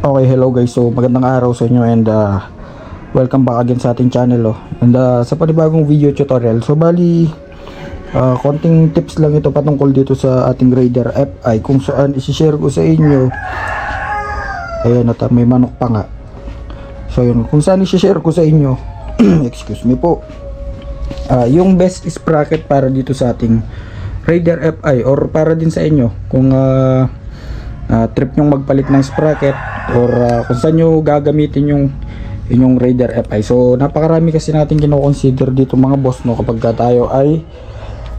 Okay, hello guys. So, magandang araw sa inyo and uh, welcome back again sa ating channel. Oh. And uh, sa panibagong video tutorial. So, bali, uh, konting tips lang ito patungkol dito sa ating Raider FI kung saan isi-share ko sa inyo. Ayan, at uh, may manok pa nga. So, yun. Kung saan isi-share ko sa inyo, excuse me po, uh, yung best sprocket para dito sa ating Raider FI or para din sa inyo kung uh, uh, trip nyong magpalit ng sprocket or uh, kung saan nyo gagamitin yung inyong Raider FI. So napakarami kasi natin kino-consider dito mga boss no kapag ka tayo ay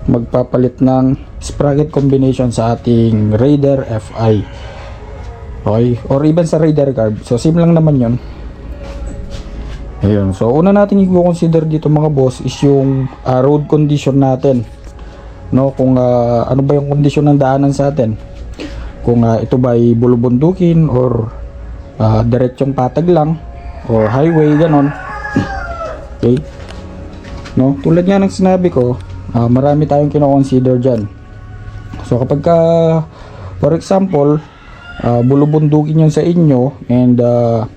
magpapalit ng sprocket combination sa ating Raider FI. Okay? Or even sa Raider carb. So same lang naman yon. Ayun. So una natin i-consider dito mga boss is yung uh, road condition natin. No, kung uh, ano ba yung kondisyon ng daanan sa atin kung uh, ito ba ay bulubundukin or uh, diretsong patag lang or highway ganon. Okay? No? Tulad nga ng sinabi ko uh, marami tayong kino-consider dyan. So kapag ka for example uh, bulubundukin yun sa inyo and uh,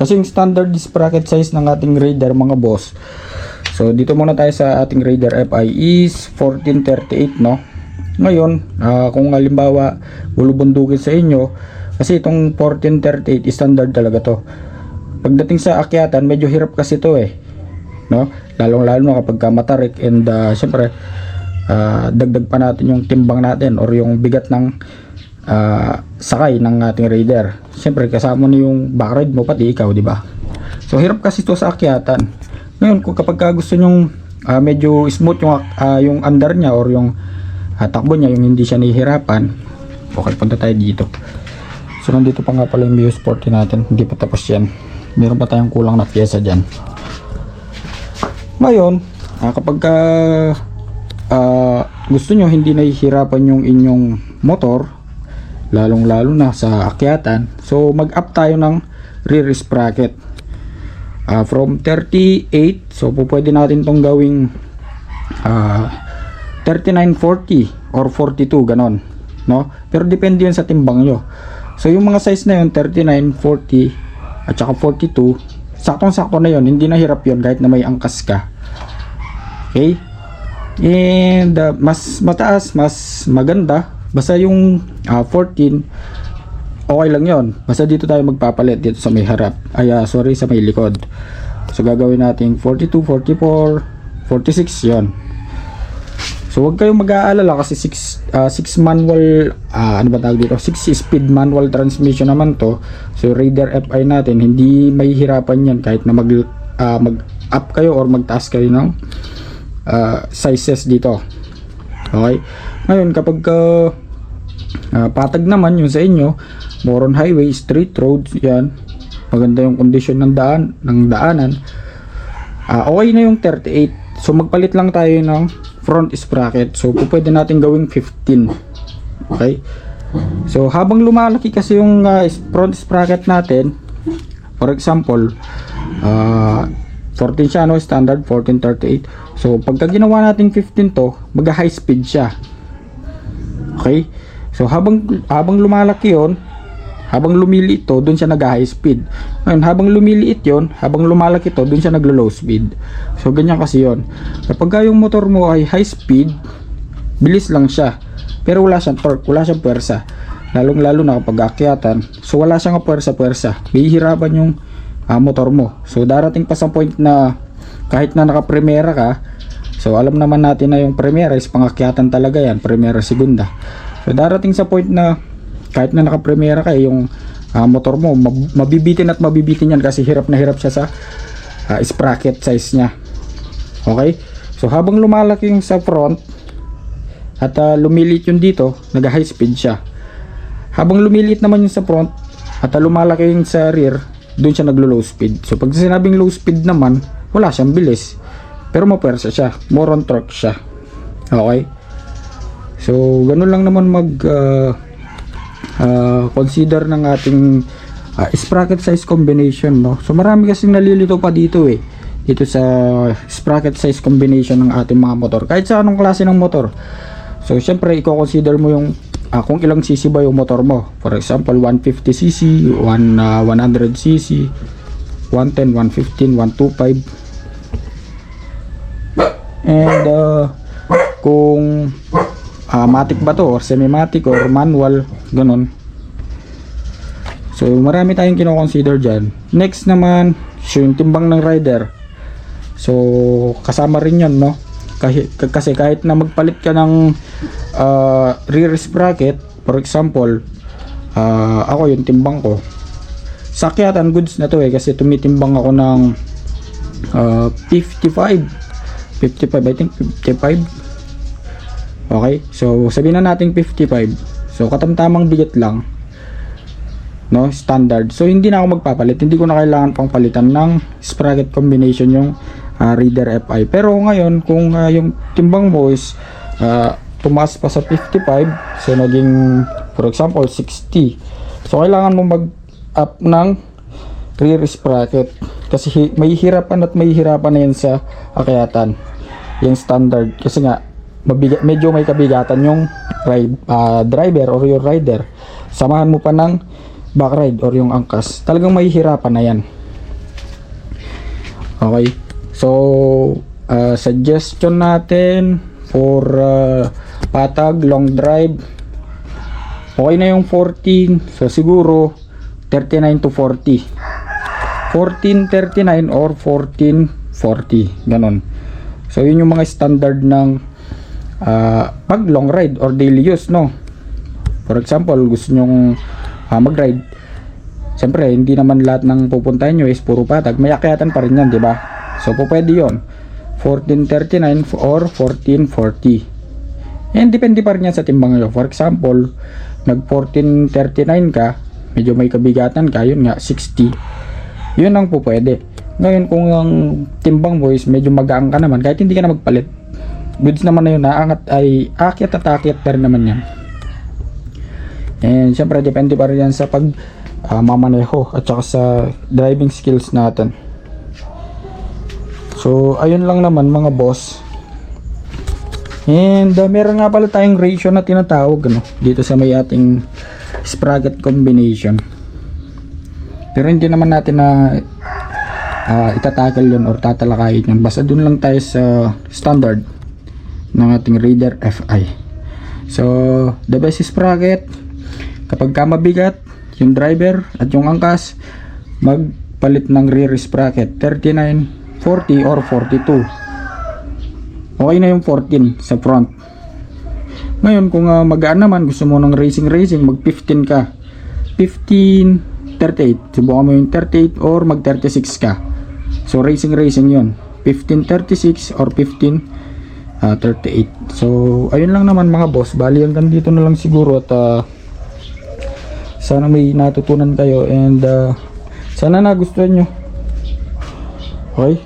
kasi yung standard sprocket size ng ating radar mga boss. So dito muna tayo sa ating radar FI is 1438 no? Ngayon, ah, kung halimbawa bulubundukin sa inyo, kasi itong 1438 standard talaga to. Pagdating sa akyatan, medyo hirap kasi to eh. No? Lalong lalo na kapag ka matarik and uh, syempre ah, dagdag pa natin yung timbang natin or yung bigat ng ah, sakay ng ating raider. Syempre kasama na yung backride mo pati ikaw, di ba? So hirap kasi to sa akyatan. Ngayon, kung kapag ka gusto nyong ah, medyo smooth yung ah, yung andar niya or yung uh, takbo niya yung hindi siya nahihirapan okay punta tayo dito so nandito pa nga pala yung Mio Sporty natin. Hindi pa tapos yan. Meron pa tayong kulang na pyesa dyan. Ngayon uh, kapag ka, uh, gusto nyo hindi nahihirapan yung inyong motor lalong lalo na sa akyatan so mag up tayo ng rear sprocket uh, from 38 so po pwede natin tong gawing uh, 3940 or 42 ganon no? Pero depende yun sa timbang nyo so yung mga size na yun 39 40 at saka 42 saktong sakto na yun. Hindi na hirap yun kahit na may angkas ka. Okay? And uh, mas mataas mas maganda. Basta yung uh, 14 okay lang yon basta dito tayo magpapalit dito sa may harap. Ay uh, sorry sa may likod. So gagawin natin 42 44 46 yon So wag kayong mag-aalala kasi 6 uh, 6 manual uh, ano ba tawag dito? 6 speed manual transmission naman to. So Raider FI natin hindi mahihirapan yan kahit na mag uh, mag up kayo or magtaas kayo ng uh, sizes dito. Okay? Ngayon kapag uh, uh, patag naman yung sa inyo, more on highway, street roads, yan. Maganda yung condition ng daan, ng daanan. Uh, okay na yung 38. So magpalit lang tayo ng front sprocket. So, pwede natin gawing 15. Okay? So, habang lumalaki kasi yung uh, front sprocket natin, for example, uh, 14 siya, no? Standard 1438. So, pagka ginawa natin 15 to, mag-high speed siya. Okay? So, habang, habang lumalaki yon habang lumiliit to, doon siya nag-high speed. Ngayon, habang lumiliit yon habang lumalaki to, doon siya naglo-low speed. So, ganyan kasi yon Kapag yung motor mo ay high speed, bilis lang siya. Pero wala siyang torque, wala siyang puwersa. Lalong lalo na kapag akyatan. So, wala siyang puwersa-puwersa. Bihirapan yung uh, motor mo. So, darating pa sa point na kahit na naka-primera ka, so alam naman natin na yung primera is pangakyatan talaga yan, primera segunda. So, darating sa point na kahit na naka-primera ka yung uh, motor mo mabibitin at mabibitin yan kasi hirap na hirap siya sa uh, sprocket size niya. Okay? So habang lumalaki yung sa front at uh, lumilit yung dito nag high speed siya. Habang lumilit naman yung sa front at uh, lumalaki yung sa rear doon siya naglo low speed. So pag sinabing low speed naman wala siyang bilis. Pero mapersa siya. More on torque siya. Okay? So ganun lang naman mag uh, uh, consider ng ating uh, sprocket size combination no so marami kasing nalilito pa dito eh dito sa sprocket size combination ng ating mga motor kahit sa anong klase ng motor so syempre i-consider mo yung ah, kung ilang cc ba yung motor mo. For example, 150cc, 1, ah, 100cc, 110, 115, 125. And uh, kung ah, matic ba to or semi-matic or manual, ganun. So marami tayong kino-consider dyan. Next naman, yung timbang ng rider. So kasama rin yun, no? Kahit, k- kasi kahit na magpalit ka ng ah, rear bracket, for example, ah, ako yung timbang ko. Sakyatan goods na to eh kasi tumitimbang ako ng ah, 55 55 I think 55 okay? So sabihin na natin 55 so katamtamang bigat lang. No? Standard. So hindi na ako magpapalit. Hindi ko na kailangan pang palitan ng sprocket combination yung ah, reader FI pero ngayon kung ah, yung timbang mo is ah, tumaas pa sa 55 so naging for example 60 so kailangan mo mag up ng rear sprocket kasi may hirapan at may hirapan na yan sa akyatan. Yung standard. Kasi nga mabigat, medyo may kabigatan yung ride, ah, driver or your rider. Samahan mo pa ng back ride or yung angkas. Talagang may hirapan na yan. Okay. So ah, suggestion natin for ah, patag long drive. Okay na yung 14 so siguro 39 to 40 1439 or 1440 ganon. So yun yung mga standard ng ah, pag long ride or daily use no for example gusto nyong ah, mag ride Siyempre, hindi naman lahat ng pupuntahan nyo is puro patag. May akyatan pa rin yan, ba? So, po pwede yun. 1439 or 1440. And depende pa rin yan sa timbang nyo. For example, nag 1439 ka, medyo may kabigatan ka, yun nga, 60. Yun ang po pwede. Ngayon, kung ang timbang mo is medyo magaang ka naman, kahit hindi ka na magpalit, goods naman na yun, naangat ay akyat at akyat pa rin naman yan. And syempre depende pa rin yan sa pag ah, mamaneho at saka sa driving skills natin. So ayun lang naman mga boss. And ah, meron nga pala tayong ratio na tinatawag ano, dito sa may ating sprocket combination. Pero hindi naman natin na ah, itatakal yun or tatalakayin yun. Basta dun lang tayo sa standard ng ating reader FI. So, the best sprocket kapag ka mabigat yung driver at yung angkas magpalit ng rear sprocket 39, 40 or 42 okay na yung 14 sa front. Ngayon kung ah, magaan naman gusto mo ng racing racing mag 15 ka. 15 38 subukan mo yung 38 or mag 36 ka. So racing racing yon 15 36 or 15 ah, 38 so ayun lang naman mga boss. Bali hanggang dito na lang siguro at ah, sana may natutunan kayo and uh, sana nagustuhan nyo. Okay?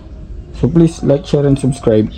So please like share and subscribe